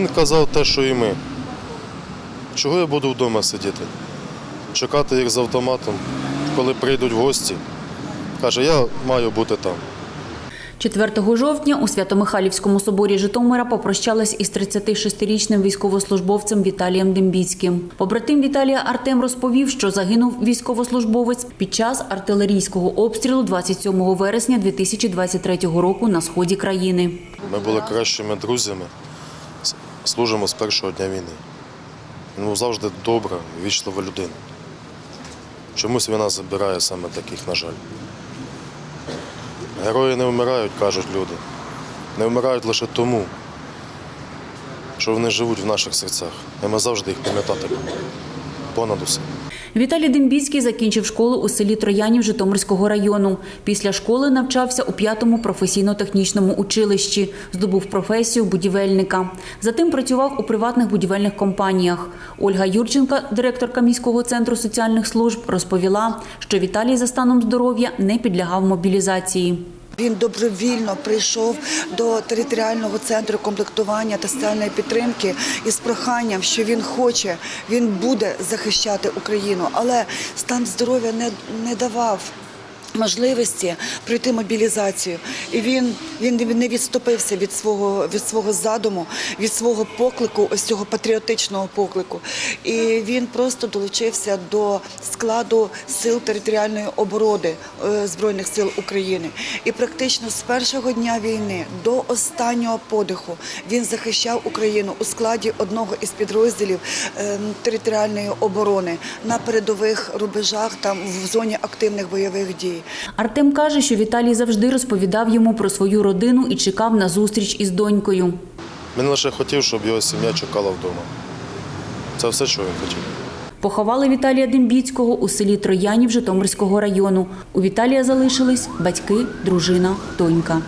Він казав те, що і ми. Чого я буду вдома сидіти? Чекати їх з автоматом, коли прийдуть в гості. Каже, я маю бути там. 4 жовтня у Свято-Михайлівському соборі Житомира попрощались із 36-річним військовослужбовцем Віталієм Дембіцьким. Побратим Віталія Артем розповів, що загинув військовослужбовець під час артилерійського обстрілу 27 вересня 2023 року на сході країни. Ми були кращими друзями, служимо з першого дня війни. Був завжди добра, вічлива людина. Чомусь війна забирає саме таких, на жаль. Герої не вмирають, кажуть люди. Не вмирають лише тому, що вони живуть в наших серцях. І ми завжди їх пам'ятатимемо. Понад усе. Віталій Дембіцький закінчив школу у селі Троянів Житомирського району. Після школи навчався у п'ятому професійно-технічному училищі, здобув професію будівельника. Затим працював у приватних будівельних компаніях. Ольга Юрченка, директорка міського центру соціальних служб, розповіла, що Віталій за станом здоров'я не підлягав мобілізації. Він добровільно прийшов до територіального центру комплектування та соціальної підтримки із проханням, що він хоче, він буде захищати Україну, але стан здоров'я не, не давав. Можливості пройти мобілізацію, і він, він не відступився від свого від свого задуму, від свого поклику, ось цього патріотичного поклику. І він просто долучився до складу сил територіальної оборони е, збройних сил України. І практично з першого дня війни до останнього подиху він захищав Україну у складі одного із підрозділів е, територіальної оборони на передових рубежах, там в зоні активних бойових дій. Артем каже, що Віталій завжди розповідав йому про свою родину і чекав на зустріч із донькою. Він лише хотів, щоб його сім'я чекала вдома. Це все, що він хотів. Поховали Віталія Дембіцького у селі Троянів Житомирського району. У Віталія залишились батьки, дружина, донька.